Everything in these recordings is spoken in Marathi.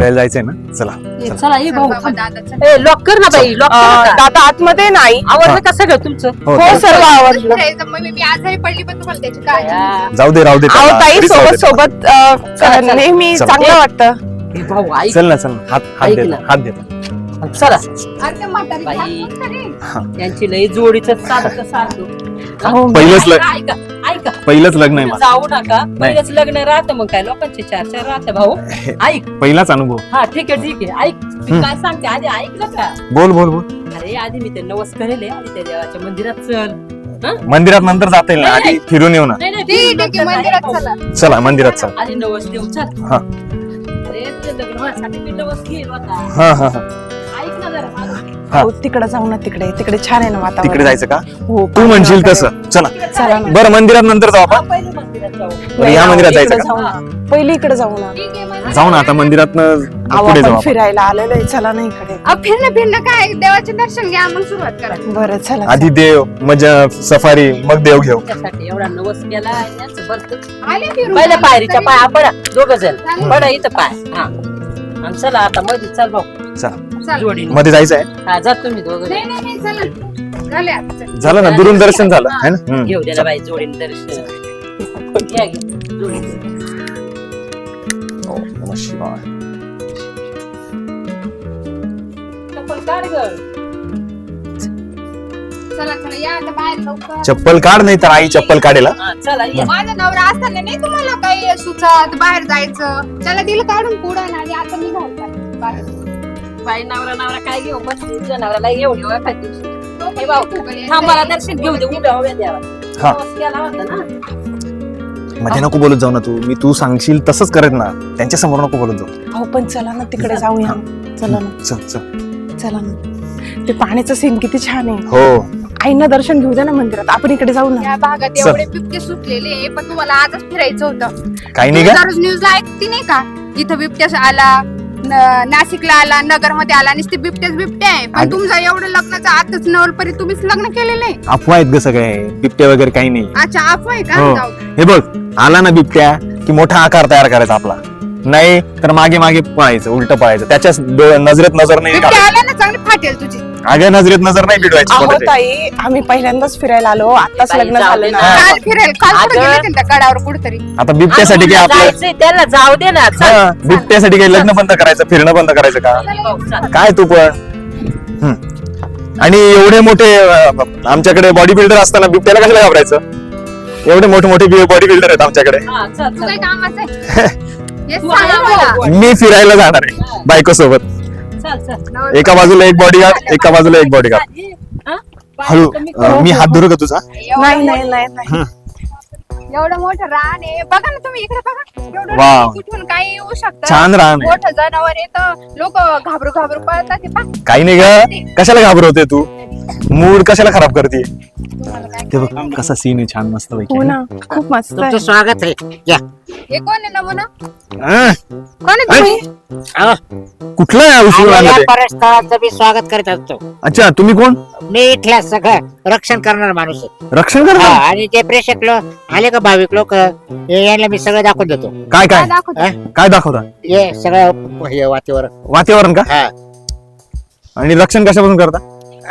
फिरायला जायचंय ना? चला. ए, चला. ये भाऊ थांब. ए लॉक कर ना बाई लॉक अं, दादा. आतमध्ये नाही आवडलं का सगळं तुमचं? हो हो सर्व आवडलं फिरायचं, मग मी आजारी पडली पण तुम्हाला त्याची काळजी नाही. जाऊ दे राहू दे अहो त्याला. ताई राहू सोबत दे. सोबत अं, चला, चला. नेहमी चला. चांगलं वाटतं. ए, भाऊ ऐक. चल ना चल ना. हात हात ऐक दे ना. हात देतो. चला. अरे ते म्हातारी बाई. खात नसतं रे. त्यांची लई जोडीच साधू पहिलंच ऐका ऐका. पहिलंच लग्न आहे माझं. जाऊ नका. पहिलंच लग्न राहतं मग काय? लोकांचे चार चार राहतं भाऊ. ऐक. पहिलाच अनुभव. हा ठीक आहे ठीक आहे. ऐक. मी. काय सांगते? आधी ऐकलं का? बोल बोल बोल. अरे आधी मी ते नवस करेल आधी त्या देवाच्या मंदिरात चल. हं? मंदिरात नंतर जाता येईल ना? आधी फिरून येऊ ना? नाही नाही ठीक आहे, नंतर ठीक आहे, मंदिरात चला. मंदिरात चल. आधी नवस देऊ चल. हा. अरे ते लग्न व्हायसाठी मी नवस घेईल आता हा हा हा. ऐक ना जरा माझं. हा. अहो, तिकडे जाऊ ना तिकडे. तिकडे छान आहे ना तिकडे जायचं का? हो तू म्हणशील तसं. चला. चला ना. बरं मंदिरात नंतर जाऊ आपण. पहिले मंदिरात जाऊ. बरं, या मंदिरात इकडे जायचं का? जाऊ ना. पहिले इकडे जाऊ ना. ठीक आहे, मग. जाऊ ना आता मंदिरात पुढे जाऊ आपण आपण. फिरायला आलेलो आहे. चला ना इकडे. अहो, फिरणं फिरणं काय? देवाचे दर्शन घ्या मग सुरुवात करा. बरं चला आधी देव मग सफारी मग देव घेऊ. त्यासाठी एवढा नवस केला आणि यांचं बरं आले फिरून. पहिल्या पायरीच्या पाय पडा दोघ जण. पडा इथं पाय. हा. आणि चला आता मध्ये चल भाऊ. चला. चल. जोडी मध्ये जायचं आहे हा जा तुम्ही दोघ. नाही नाही नाही चला. झाले. झालं ना दुरून दर्शन झालं है. ना. घेऊ द्या ना बाई जोडीने दर्शन. घ्या घे जोडीने ओम नमः शिवाय. चप्पल काढ गं. चला चला या आता बाहेर लवकर. चप्पल काढ नाही तर आई चप्पल काढेल. हा? हा, चला या. माझा नवरा असताना नाही तुम्हाला काही सुचत बाहेर जायचं. त्याला दिलं काढून पुढं आणि आता मी घालतात बाहेर. बाई नवरा नवरा काय घेऊ? बस नवऱ्याला घेऊन येऊ एखाद दिवशी. तो हे. हा मला दर्शन घेऊ दे उभ्या हा. मध्ये नको बोलत जाऊ ना तू. मी तू सांगशील तसंच करेन ना. त्यांच्यासमोर नको बोलत जाऊ. अहो पण चला ना तिकडे जाऊया. चला ना. चल चल. चला ना. ते पाण्याचं सीन किती छान आहे. हो. आईना दर्शन घेऊ द्या ना मंदिरात. आपण इकडे जाऊ ना. या भागात चल. एवढे बिबटे सुटलेले आहे, पण तुम्हाला आजच फिरायचं होतं. काही नाही का? न्यूजला ऐकती नाही का? इथं बिबट्या आला. नाशिकला आला नगरमध्ये आला आणि ते बिबट्याच बिबटे आहे. पण अगं- तुमचं एवढं लग्नाचं आताच नवलपरी तुम्हीच लग्न केलेलं आहे. अफवा आहेत ग सगळे. बिबट्या वगैरे काही नाही. अच्छा अफवा आहे का? हो. जाऊ दे. हे बघ आला ना बिबट्या की मोठा आकार तयार करायचा आपला. नाही तर मागे मागे पळायचं उलट पळायचं. त्याच्या डो- नजरेत नजर नाही बिबट्या टाकायची. आला ना चांगली फाटेल तुझी. आगे नजरेत नजर नाही भिडवायची अहो. ताई आम्ही पहिल्यांदाच फिरायला आलो आताच बाई, लग्न जाऊ झालं दे ना ना. काल फिरेल काल कुठे अगं. गेले त्यांच्या कडावर कुठतरी आता बिबट्यासाठी काय आता आपलं जायचंय त्याला जाऊ दे ना चल. हा, बिबट्यासाठी काही लग्न बंद करायचं फिरणं बंद करायचं का चल. काय तू पण हम्म. आणि एवढे मोठे अं, आमच्याकडे बॉडी बिल्डर असताना बिबट्याला कशाला घाबरायचं एवढे मोठे मोठे बॉडी बिल्डर आहेत आमच्याकडे हा, चल, तू चल. काय कामाचं आहे हे तू सांगा आहे मला. भाऊ. मी फिरायला जाणार आहे बायको सोबत एका बाजूला एक बॉडीगार्ड एका बाजूला एक बॉडीगार्ड हा? हळू कमी अं, मी हात धरू का तुझा? एवढं नाही नाही नाही. नाही एवढं मोठं रान आहे. बघा ना तुम्ही इकडे बघा. एवढं वाव. रान कुठून काही येऊ शकतं. छान रान आहे. मोठं जनावर येतं लोक घाबरू घाबरू पळतात. ते पहा. काही नाही ग. कशाला घाबरवते तू? मूड कशाला खराब करते? काय ते बघ कसा सीन आहे छान मस्त हो ना खूप मस्त तुमचं आहे स्वागत आहे. या. हे कोण आहे नमुना अं, कोण आहे तुम्ही? अहो, कुठलं आहे औषध आम्ही या आणलं ते? परस्थळाचं मी स्वागत करीत असतो. अच्छा तुम्ही कोण? मी इथल्या सगळं रक्षण करणार माणूस आहे. रक्षण हा, करता आणि जे प्रेक्षक लोक आले का भाविक लोक यांना मी सगळं दाखवून देतो. काय काय? काय दाखवतो? हा? काय दाखवता? हे सगळं हे वातीवर. वातावरण का? हा. आणि रक्षण कशापासून करता?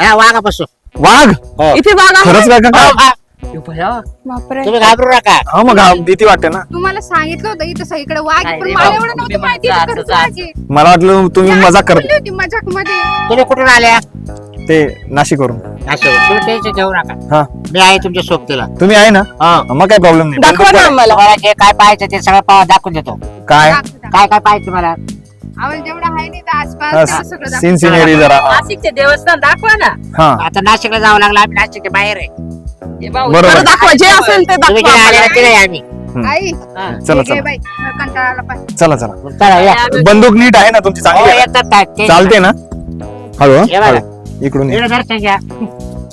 हा, वाघापासून. वाघ? हो. इथे बघा खरंच काय का हा, ए भया, बापरे. तुम्ही घाबरू नका. हा मग हा, भीती वाटते ना. तुम्हाला सांगितलं होतं इथं सगळीकडे वाघ आहे, रे मला बाबा, एवढं तुम्ही नव्हतं माहिती म्हणता इथं असं खरंच वाघ आहे. मला वाटलं तुम्ही मजाक बोलली करता होती मजाकमध्ये तुम्ही कुठून आल्या ते नाशिकवरून. असं तुम्ही टेन्शन घेऊ नका. हा. मी आहे तुमच्या सोबतीला. तुम्ही आहे ना? हा. मग काय प्रॉब्लेम नाही. दाखवा ना आम्हाला तुम्हाला जे काय पाहायचं ते सगळं पाहा दाखवून देतो. काय. काय काय पाहिजे तुम्हाला? आम्हाला जेवढं आहे नाही तर आसपास तेवढं सगळं दाखव. सीन सिनेरी जरा. हा. नाशिकचे देवस्थान दाखवा ना. हा. आता नाशिकला जावं लागलं आम्ही नाशिकच्या बाहेर आहे. भाऊ, बरोबर. बरं दाखवा जे असेल ते तुम्ही दाखवा आले आम्ही. आई हा. चला हे चला. बाई कंटाळाला पाहिजे चला चला. चला या. आम्ही- बंदूक नीट आहे ना तुमची हो, चांगली आहे? येतात ते- चालते ना? हळू हं? ये बघा. हळू. इकडून ये. इकडे दर्शन घ्या.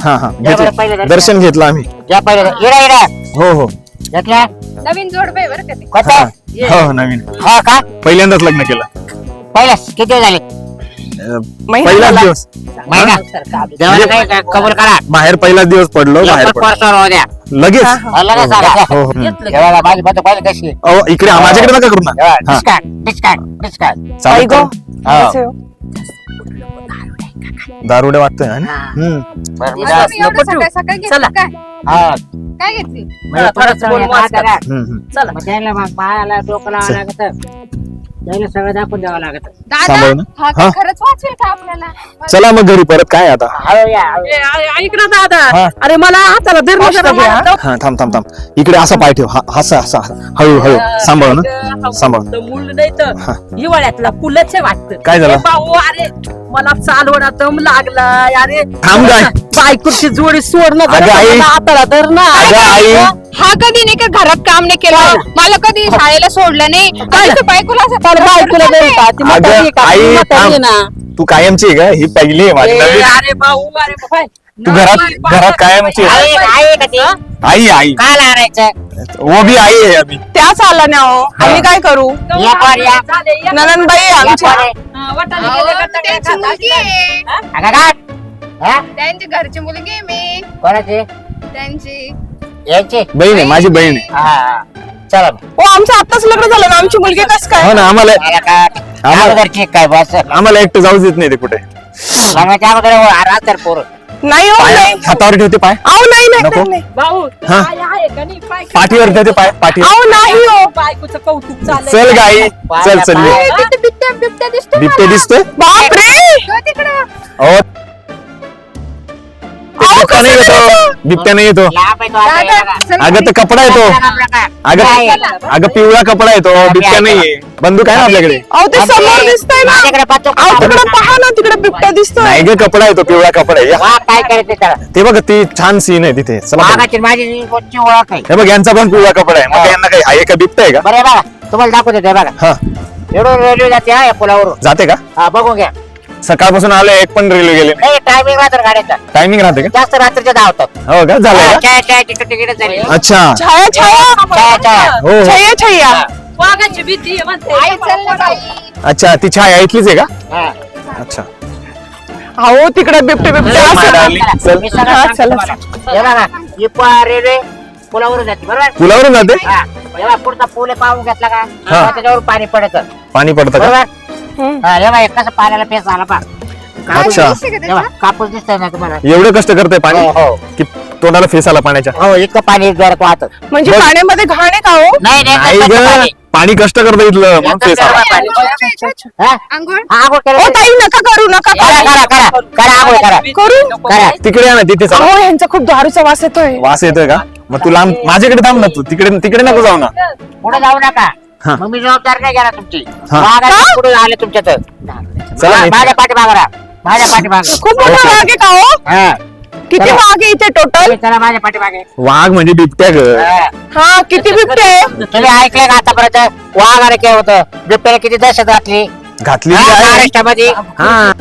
हा हा. या बरं घेतलं. पहिलं दर्शन. दर्शन घेतलं आम्ही. या पहिलं हो हो. घेतल्या? नवीन जोड बाई बरं का ते. कोणता हा. हो नवीन. हा का? पहिल्यांदाच लग्न केलं. पहिला किती झाले? पहिलाच. दिवस. महिना. देवाला कबूल करा. बाहेर पहिलाच दिवस पडलो बाहेर एवढं पडलो. परसवर होऊ द्या. लगेच. आलं? हो, हो. घेतलं बघा, माझी बंद पाहिजे कशी? आहे. अहो, इकडे माझ्याकडे नका करू ना. बघा, हा, डिस्कार्ड, डिस्कार्ड, डिस्कार्ड. चालेल हा. कसे? दारुडे वाटतोय हा ना? हम्म. बरं, मी चला. हा. म्हणजे हात मग त्याला मग पायाला डोकं लागत. त्याला सगळं दाखवून द्यावं लागत. दादा सांभाळ ना. हा काय हा. खरंच वाचवेल का आपल्याला? चला मग घरी परत काय आता? हळू या हळू. ए, आ- ऐक ना दादा. हा. अरे मला हाताला धर ना जरा, मला दम- हा थांब थांब थांब. इकडे असा पाय ठेव. हा असा असा हळू हळू. सांभाळ ना. सांभाळ. तर मूल नाही तर. हिवाळ्यातला फुलच वाटत. काय झालं? भाऊ अरे मला चालवणा दम लागला अरे थांब काय? बायकोची जोडी सोडणं अगं आई. मला हाताला धर ना अगं आई. हा कधी नाही का घरात काम नाही केलं? मला कधी शाळेला सोडलं नाही? बायकोला असं बायकोला ती म्हातारी आहे का? आई, ती म्हातारी आहे ना? तू कायमची आहे का? ही पहिली आहे माझी ए, नवीन? अरे भाऊ अरे बाय. तू घरात घरात कायमची आहे? आई आई का ती? आई आई. काय लागायचं वो भी आई आहे अभी. त्याच आला ना हो. आम्ही काय करू? या पार या. ननंदबाई आहे या आमची पार. आहे. वाटाणे अहो, गेले का त्यांची टाकल्या मुलगी खातात? आहे अगं काय? हा? त्यांची घरची मुलगी आहे मी. कोणाची? त्यांची. बहीण आहे माझी बहीण आहे. हा. चला मग. हो आमचं आताच लग्न झालं ना आमची मुलगी कस काय? हो ना आम्हाला मला काय आम्हाला- अगोदरची एक काय बस. आम्हाला एकटं जाऊच देत नाही ते कुठे. अगोदर पोर. नाही हो पाय नाही. हातावर ठेवते पाय. अहो नाही नाही, नको. नाही नाही. भाऊ हा. पाय आहे का नाही? पाय पाठीवर ठेवते पाय पाठीवर. अहो नाही हो. बायकोचं कौतुक चाललंय. चल गाई चल चल. ए, तिथे बिबट्या बिबट्या दिसतो बिबटे दिसतोय? बापरे! तिकडं. अहो. नाही बिबट्या नाही येतो. लांब आहे तो आता, हे दादा बघा. चल अगं तर कपडा येतो. आपलं काय? अगं? अगं पिवळा कपडा येतो. बिबट्या नाहीये. बंदूक आहे ना आपल्याकडे? अहो ते समोर दिसतंय ना. माझ्याकडे पाहतो का? अहो तिकडे पहा ना तिकडे बिबट्या दिसतोय. नाही ग कपडा येतो पिवळा कपडा आहे. या. वा, काय करायचं त्याला? ते बघ ती छान सीन आहे तिथे. चला बघू. वाघाची माझी रोजची ओळख आहे? हे बघ यांचा पण पिवळा कपडा आहे. मग यांना काही आहे का बिबट आहे का? बरं आहे बघा. तुम्हाला दाखवतो ते बघा. हा. एवढं रेल्वे जाते हा या पुलावरून. जाते का? हा बघून घ्या. सकाळपासून आले एक पण रेल्वे गेले नाही. टायमिंग राहतो गाड्याचा टायमिंग राहते का? जास्त रात्रीच्या धावतात हो का? झालं हा, का? अच्छा. छाया छाया. हो हो. वाघाची भीती अच्छा ती छाया इथलीच आहे का? हा. अच्छा. अहो तिकडे बिबटे बिबटे. चल, असं हा, रेल्वे पुलावरून जाते बरोबर? पुलावरून जाते? हा. पुढचा पूल आहे, पाहून घेतला का? हा. त्याच्यावर पाणी पडत. पाणी पडतं का? बरोबर? कसं पाण्याला आला पा अच्छा? बघा, कापूस दिसतोय ना तुम्हाला? एवढं कष्ट करते पाणी? हो, हो. की तोंडाला फेस आला पाण्याच्या? हो इतकं पाणी वाहत. म्हणजे बघ. पाण्यामध्ये घाण आहे का हो? नाही नाही नाही ग. कसं पाणी? पाणी कष्ट करतं इथलं. म्हणून फेस आला. पाणी. अच्छा, अच्छा. हा? आंघोळ हा, आंघोळ केलं ओ ताई नका करू नका करा. करू करा करा. करा आंघोळ करा. करू. तिकडे आहे ना तिथे चला अहो यांचा खूप दारूचा वास येतोय. वास येतोय का? मग तू लांब माझ्याकडे थांब ना तू. तिकडे तिकडे नको जाऊ ना. पुढे जाऊ नका. हा. मग मी जबाबदार नाही घेणार तुमची. हा. वाघाचे पुढे आले तुमच्या तर चला मी- माझ्या पाठीमागं राहा. माझ्या पाठीमागं. खूप मोठा. वाघ आहे का हो? हा. किती चला. वाघ आहे इथे टोटल तुम्ही चला माझ्या पाठीमागे. वाघ म्हणजे बिबट्या ग. हा. हा किती बिबटे आहे? तुम्ही ऐकले का आतापर्यंत? वाघ अरे काय होतं. बिबट्याने किती दहशत घातली? घातली हा, आहे महाराष्ट्रामध्ये. हा.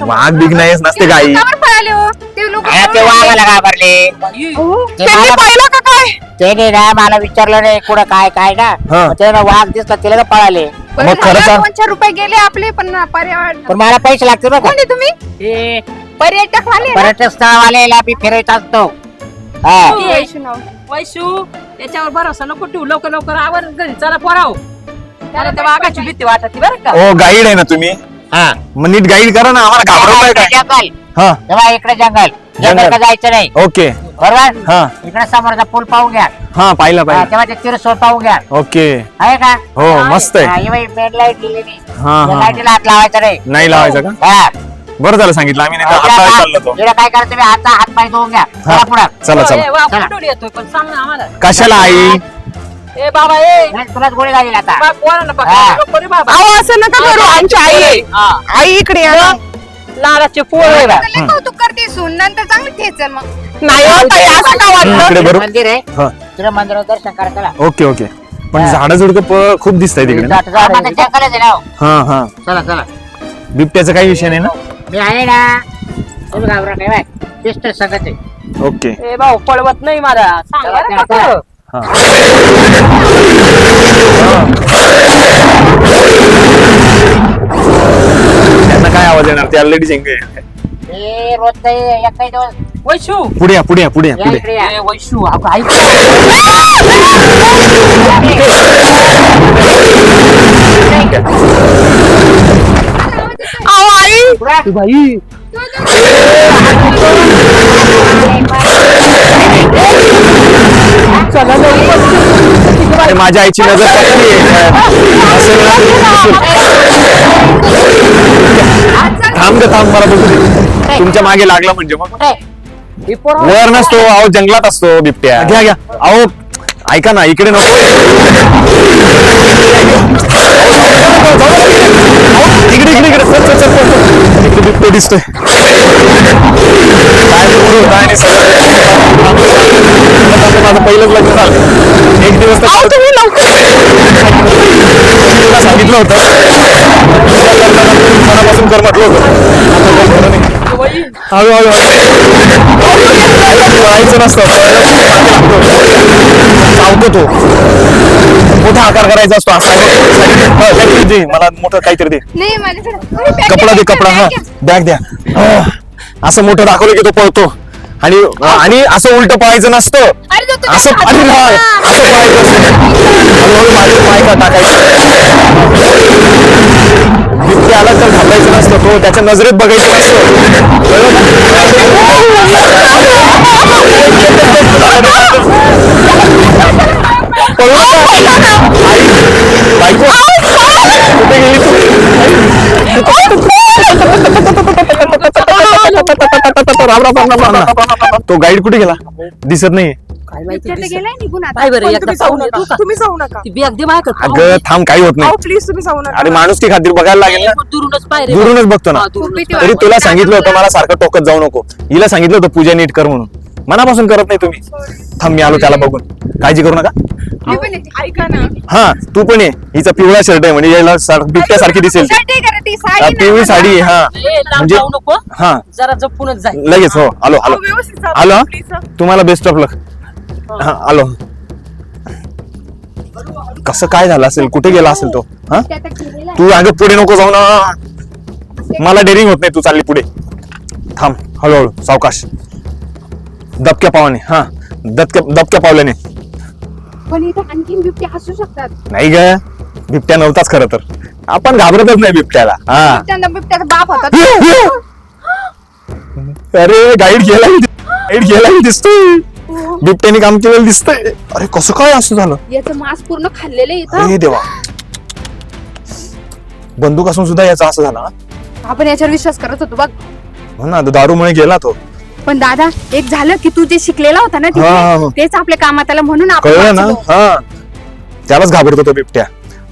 वाघ बिग नाहीच नसते गाई. पळाले हो. ते लोक हा, ते वाघाला घाबरले. त्यांनी मला- पाहिलं त्याने ना मला विचारलं नाही कुठं काय काय ना. हा. मग त्याला वाघ दिसला तिला का पळाले. मग खरं सांग. दोन चार रुपये गेले आपले पण पर्यावरण पण मला पैसे लागतील बघा. कोणी तुम्ही? हे पर्यटक वाले ना? पर्यटन मी फिरत असतो. हा. वैष्णव. वैशू याच्यावर भरोसा नको ठेवू. लवकर लवकर आवर घरी. चला पोराव. त्याला त्या वाघाची भीती वाटत बरं का. ओ गाईड आहे ना तुम्ही? हा. मग नीट गाईड करा ना. आम्हाला घाबरवताय काय जंगल. हा. तेव्हा इकडे जंगल. जंगल. जंगल. का जायचं नाही. ओके. बरोबर? हा. इकडे समोरचा पूल पाहून घ्या. हा पाहिला हा, पाहिला. तेव्हा ते तिरसोड पाहून घ्या. ओके. आहे का? हो मस्त आहे. ही मेन लाइट दिलेली. हा हा. लाईटीला हात लावायचा नाही नाही लावायचं का? हा. बरं झालं सांगितलं. आम्ही नाही तर इकडे हातावर चाललो तो. काय- इकडे काय करा तुम्ही? हात हात पाय धुवून घ्या. चला पुढं. चला ए, चला वाघ चला. कुठून येतोय पण सांग ना आम्हाला. कशाला आई? ए बाबा ए. नाही, तुलाच गोळी झाली आता. बा, पोरांना हा. पकडा नको रे बाबा. अहो असं नका करू. आमची आई आहे. आई इकडे या ना. लालाचे पोर आहे बा. आता लय कौतुक करते सून नंतर चांगली ठेचल मग. नाही हो ताई असं का हम्म, वाटलं इकडे बरोबर मंदिर आहे. हा. तिकडे मंदिरात दर्शन करा चला. Okay okay. पण झाडं झुडकं खूप दिसत आहे तिकडे ना? हा, मग ते जंगलच आहे ना हो. हा हा. चला चला. बिबट्याचा काही विषय नाही ना? मी आहे ना तुम्ही घाबरा नाही बाय. पिस्टल संगत आहे. ओके. ए भाऊ पळवत नाही मला. सांग. हा त्यांना काय आवाज येणार ते ऑलरेडी जिंक हे रोज नाही एक काही दिवस वैशू पुढे या पुढे या पुढे या या पुढे इकडे या. ए, वैशू अगं ऐक अहो आई पुढे. अरे माझ्या आईची नजर तरी. थांब ग थांब मला बघू दे. तुमच्या मागे लागला म्हणजे मग. ही वर नसतो अहो जंगलात असतो बिबट्या. घ्या घ्या. अहो ऐका ना इकडे नको. इकडे इकडे इकडे. चल चल, चल इकडे बिबटे दिसतोय. काय नाही, सगळं. माझं पहिलंच लग्न झालं. एक दिवस तर सांगितलं होतं. मनापासून कर म्हटलं होतं. हळू हळू व्हायचं नसतं. चावतो तो मोठा आकार करायचा असतो असा काहीतरी दे मला मोठं काहीतरी दे. नाही कपडा दे कपडा हा. बॅग द्या. असं मोठं दाखवलं की तो पळतो. आणि आणि असं उलट पळायचं नसतं असं अरे. नाही, असं पळायचं असतं. हळूहळू पाय टाकायचं बिबटे आला तर घाबरायचं नसतं तो त्याच्या नजरेत बघायचं नसतं कळलं. आई, बायको कुठे गेली तू. तो गाईड कुठे गेला? दिसत नाही काय माहिती बिबट्या तर दिसेल. गेलाय निघून आता. काय बरं पण एकदा तुम्ही जाऊ पाहून येतो नका. का तुम्ही जाऊ नका. ती बॅग दे माझ्याकडे अगं थांब काही होत अहो नाही. प्लीज तुम्ही जाऊ नका. अरे माणूस की खातीर बघायला लागेल ना? दुरूनच बघतो ना. हा, दुरूनच. तरी तुला सांगितलं होतं मला सारखं टोकत जाऊ नको. हिला सांगितलं होतं पूजा नीट कर म्हणून. मनापासून करत नाही तुम्ही. थांब मी आलो त्याला बघून. काळजी करू नका. मी पण येते. ऐका ना. हा तू पण ये. हिचा पिवळा शर्ट आहे म्हणजे याला सार- बिबट्यासारखी दिसेल ती. शर्ट आहे का रे ती? हा, साडी ना पिवळी. साडी आहे, हा. ए, लांब म्हणजे जाऊ नको. हा. जरा जपूनच जाय लगेच हो. आलो आलो. व्यवस्थित आलो हा? please, हा. तुम्हाला बेस्ट ऑफ लक हा. आलो. कसं काय झालं असेल? कुठे गेला असेल तो? हा. तू अगं पुढे नको जाऊ ना. मला डेअरिंग होत नाही तू चालली पुढे. थांब हळूहळू. सावकाश. दबक्या पावाने हा. दबक्या दबक्या पावल्याने. पण इथं आणखीन बिबटे असू शकतात. नाही ग. बिबट्या नव्हताच खरं तर. आपण घाबरतच नाही बिबट्याला. हा. त्यांना बिबट्याचा बाप होता. अरे गाईड गेला गाईड गेला दिसतोय. बिबट्याने काम केलेलं दिसतंय. अरे कसं काय असं झालं? याचं मांस पूर्ण खाल्लेलं आहे इथं. अरे देवा. बंदूक असून सुद्धा याचा असं झाला. आपण याच्यावर विश्वास करत होतो बघ. हो ना दारूमुळे गेला तो. पण दादा एक झालं की तू जे शिकलेला होता ना हा, हा, हा. तेच आपल्या कामात आलं म्हणून आपण कळलं ना? वाचलो. हा. त्यालाच घाबरतो तो बिबट्या.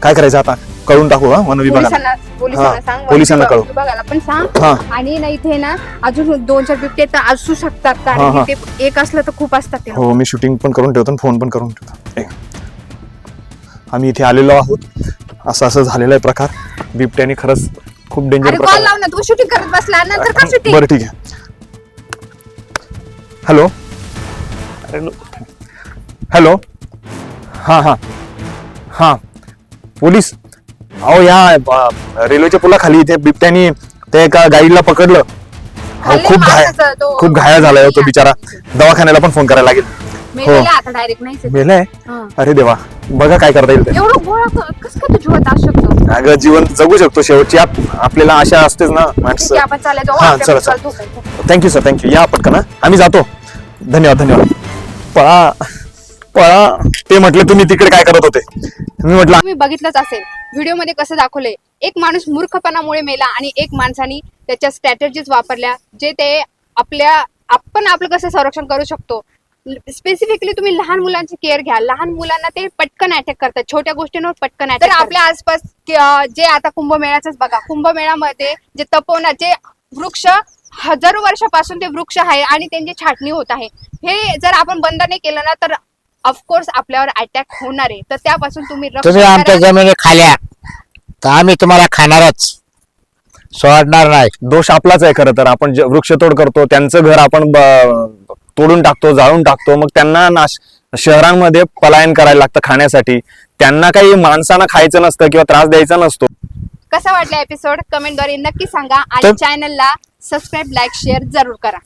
काय करायचं आता? कळून टाकू हा वन विभागाला. पोलिसांना पोलिसांना हा, सांग पोलिसांना वन कळव. विभागाला पण हा. सांग आणि ना इथे ना अजून दोन चार बिबटे तर असू शकतात हा, कारण हा. की ते एक असलं तर खूप असतात ते हो मी शूटिंग पण करून ठेवतो फोन पण करून ठेवतो. एक. आम्ही इथे आलेलो आहोत. असं असं झालेला आहे प्रकार. बिबट्याने खरंच खूप डेंजर अरे कॉल प्रकार. लाव ना तू शूटिंग करत बसला. नंतर का शूटिंग बरं ठीक आहे. हॅलो. हॅलो. हां हां. हां. पोलीस. अहो या रेल्वेच्या पुलाखाली इथे बिबट्यानी ते एका गाईडला पकडलं. अहो, खूप घाय. खूप घाया झालाय हो तो बिचारा. दवाखान्याला पण फोन करायला लागेल. मेलेला आता डायरेक्ट नाही मेलाय हा. अरे देवा बघा काय करता येईल ते. एवढं गोळा कसं काय तू जीवात असू शकतो? अगं जीवन जगू शकतो शेवटची. आप- आपल्याला आशा असतेच ना ठीक माणसं. आहे, आपण चालत जाऊ हा, आपल्या चला, चला. थँक्यू सर थँक्यू या पटकन हा. आम्ही जातो. धन्यवाद धन्यवाद. पळा. पळा. ते म्हटले तुम्ही तिकडे काय करत होते? मी म्हटलं तुम्ही बघितलंच असेल व्हिडिओमध्ये कसं दाखवलंय. एक माणूस मूर्खपणामुळे मेला आणि एक माणसाने त्याच्या स्ट्रॅटेजीज वापरल्या जे ते आपल्या आपण आपलं कसं संरक्षण करू शकतो स्पेसिफिकली तुम्ही लहान मुलांची केअर घ्या. लहान मुलांना ते पटकन अटॅक करतात. छोट्या गोष्टींवर पटकन अटॅक तर आपल्या आसपास जे आता कुंभमेळ्याच बघा. कुंभमेळ्यामध्ये जे तपोवना जे वृक्ष हजारो वर्षापासून ते वृक्ष आहे आणि त्यांची छाटणी होत आहे. हे जर आपण बंद नाही केलं ना तर ऑफकोर्स आपल्यावर अटॅक होणार आहे. तर त्यापासून तुम्ही तुम्ही आमच्या. जमिनी खाल्या. तर आम्ही तुम्हाला खाणारच. सोडणार नाही. दोष आपलाच आहे खरं तर. आपण जे वृक्षतोड करतो त्यांचं घर आपण ब- तोडून टाकतो जाळून टाकतो. मग त्यांना नाश शहरांमध्ये पलायन करायला लागतं खाण्यासाठी. त्यांना काही माणसांना खायचं नसतं किंवा त्रास द्यायचा नसतो. कसा वाटला एपिसोड कमेंटद्वारे नक्की सांगा. आणि तर- चॅनलला सबस्क्राईब लाईक शेअर जरूर करा.